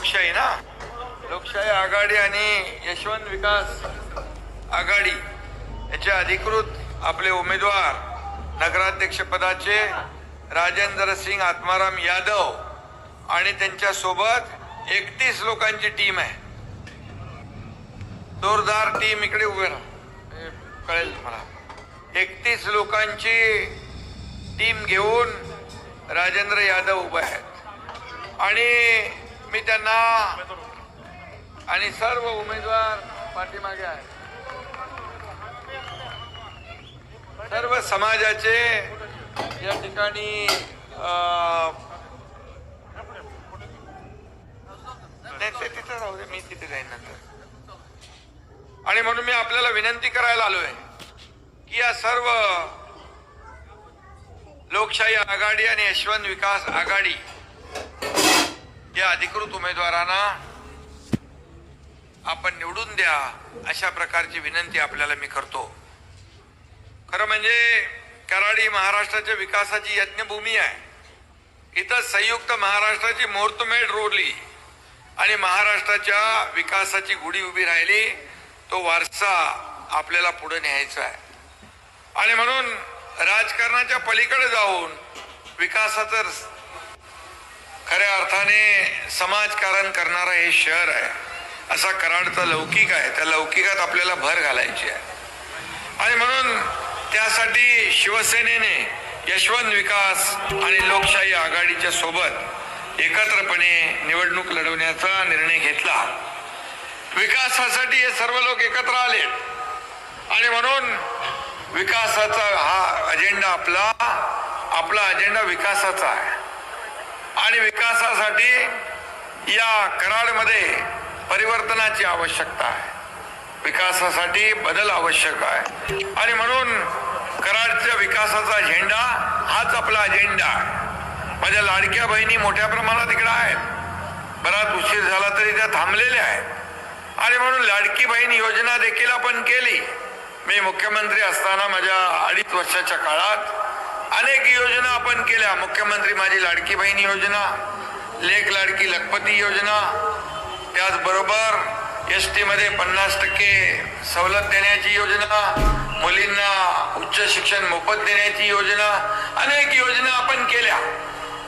लोकशाही ना? लोकशाही आघाडी आणि यशवंत विकास आघाडी याचे अधिकृत आपले उमेदवार नगराध्यक्षपदाचे राजेंद्र सिंग आत्माराम यादव आणि त्यांच्यासोबत एकतीस लोकांची टीम आहे. जोरदार टीम इकडे उभे राहा. कळेल मला एकतीस लोकांची टीम घेऊन राजेंद्र यादव उभे आहेत. आणि मी त्यांना आणि सर्व उमेदवार पाठीमागे आहेत. सर्व समाजाचे या ठिकाणी नाही ते तिथं राहू दे मी तिथे जाईन नंतर. आणि म्हणून मी आपल्याला विनंती करायला आलोय की या सर्व लोकशाही आघाडी आणि यशवंत विकास आघाडी अधिकृत उमेदवारांना आपण निवडून द्या अशा प्रकारची विनंती आपल्याला मी करतो. खरं म्हणजे कराडी महाराष्ट्राच्या विकासाची यज्ञभूमी आहे. इथं संयुक्त महाराष्ट्राची मुहूर्तमेढ रोवली आणि महाराष्ट्राच्या विकासाची गुढी उभी राहिली तो वारसा आपल्याला पुढे न्यायचा आहे. आणि म्हणून राजकारणाच्या पलीकडे जाऊन विकासाचं खऱ्या अर्थाने समाजकारण करणारं हे शहर आहे. असा कराडचा लौकिक आहे. त्या लौकिकात आपल्याला भर घालायची आहे. आणि म्हणून त्यासाठी शिवसेनेने यशवंत विकास आणि लोकशाही आघाडीच्या सोबत एकत्रपणे निवडणूक लढवण्याचा निर्णय घेतला. विकासासाठी हे सर्व लोक एकत्र आले. आणि म्हणून विकासाचा हा अजेंडा आपला आपला अजेंडा विकासाचा आहे. आणि विकासासाठी या कराडमध्ये परिवर्तनाची आवश्यकता आहे. विकासासाठी बदल आवश्यक आहे. आणि म्हणून कराडच्या विकासाचा झेंडा हाच आपला अजेंडा आहे माझ्या लाडक्या बहिणी मोठ्या प्रमाणात इकडं आहेत. बराच उशीर झाला तरी त्या थांबलेल्या आहेत. आणि म्हणून लाडकी बहीण योजना देखील आपण केली. मी मुख्यमंत्री असताना माझ्या अडीच वर्षाच्या काळात अनेक योजना आपण केल्या. मुख्यमंत्री माझी लाडकी बहीण योजना लेख लाडकी लखपती योजना त्याचबरोबर एस टी मध्ये पन्नास टक्के सवलत देण्याची योजना मुलींना उच्च शिक्षण मोफत देण्याची योजना अनेक योजना आपण केल्या.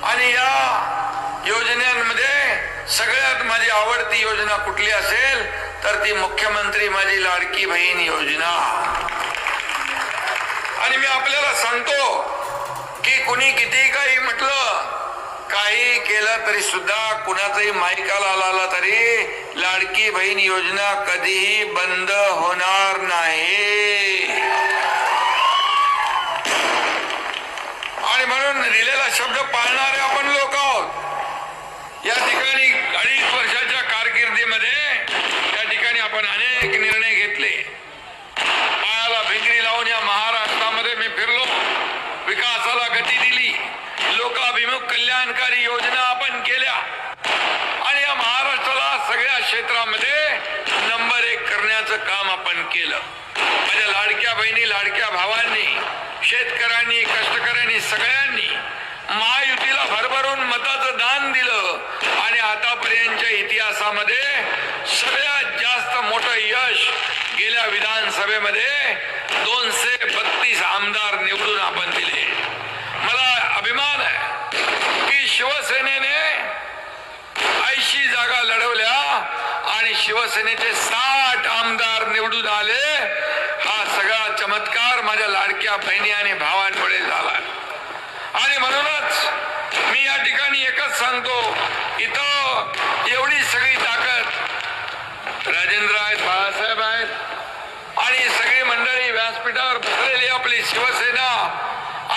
आणि या योजनांमध्ये सगळ्यात माझी आवडती योजना कुठली असेल तर ती मुख्यमंत्री माझी लाडकी बहीण योजना. आणि मी आपल्याला सांगतो कुणी किती काही म्हटलं काही केलं तरी सुद्धा कुणाचाही मायकाला आला तरी लाडकी बहीण योजना कधीही बंद होणार नाही आणि म्हणून दिलेला शब्द पाळणारे आपण लोक आहोत या ठिकाणी अडीच वर्षाच्या कारकिर्दीमध्ये त्या ठिकाणी आपण अनेक निर्णय घेतले पायाला भिंगरी लावून या महाराष्ट्रामध्ये मी फिरलो विकासाला गती दिली लोकाभिमुख कल्याणकारी योजना आपण केल्या. आणि या महाराष्ट्राला सगळ्या क्षेत्रामध्ये नंबर एक करण्याचं काम आपण केलं. माझ्या लाडक्या बहिणी लाडक्या भावांनी शेतकऱ्यांनी कष्टकऱ्यांनी सगळ्यांनी महायुतीला भरभरून मताचं दान दिलं. आणि आतापर्यंतच्या इतिहासामध्ये सगळ्यात जास्त मोठं यश गेल्या विधानसभेमध्ये दोनशे बत्तीस आमदार निवडून आपण दिले. मला अभिमान आहे की शिवसेनेने ऐंशी जागा लढवल्या आणि शिवसेनेचे साठ आमदार निवडून आले. हा सगळा चमत्कार माझ्या लाडक्या बहिणी आणि भावांमुळे झाला. आणि म्हणूनच मी या ठिकाणी एकच सांगतो इथं एवढी सगळी ताकद राजेंद्र आहेत बाळासाहेब आहेत आणि सगळी मंडळी व्यासपीठावर बसलेली आपली शिवसेना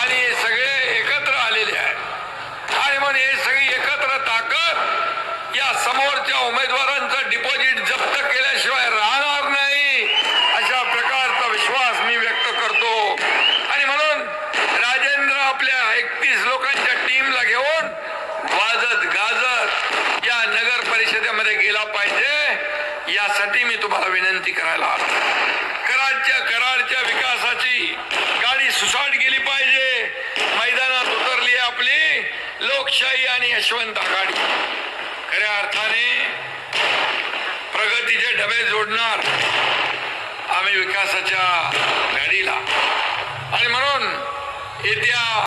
आणि हे सगळे एकत्र आलेले आहेत. आणि म्हणून हे सगळी एकत्र ताकद या समोरच्या उमेदवारांचं डिपॉझिट जप्त केल्याशिवाय राहणार नाही अशा प्रकारचा विश्वास मी व्यक्त करतो आणि म्हणून राजेंद्र तीस लोकांच्या टीमला घेऊन वाजत गाजत या नगर परिषदेमध्ये गेला पाहिजे. यासाठी मी तुम्हाला विनंती करायला कराडच्या कराडच्या विकासाची गाडी सुसाट गेली पाहिजे. मैदानात उतरली आपली लोकशाही आणि यशवंत आघाडी. खऱ्या अर्थाने प्रगतीचे डबे जोडणार आम्ही विकासाच्या गाडीला. आणि म्हणून येत्या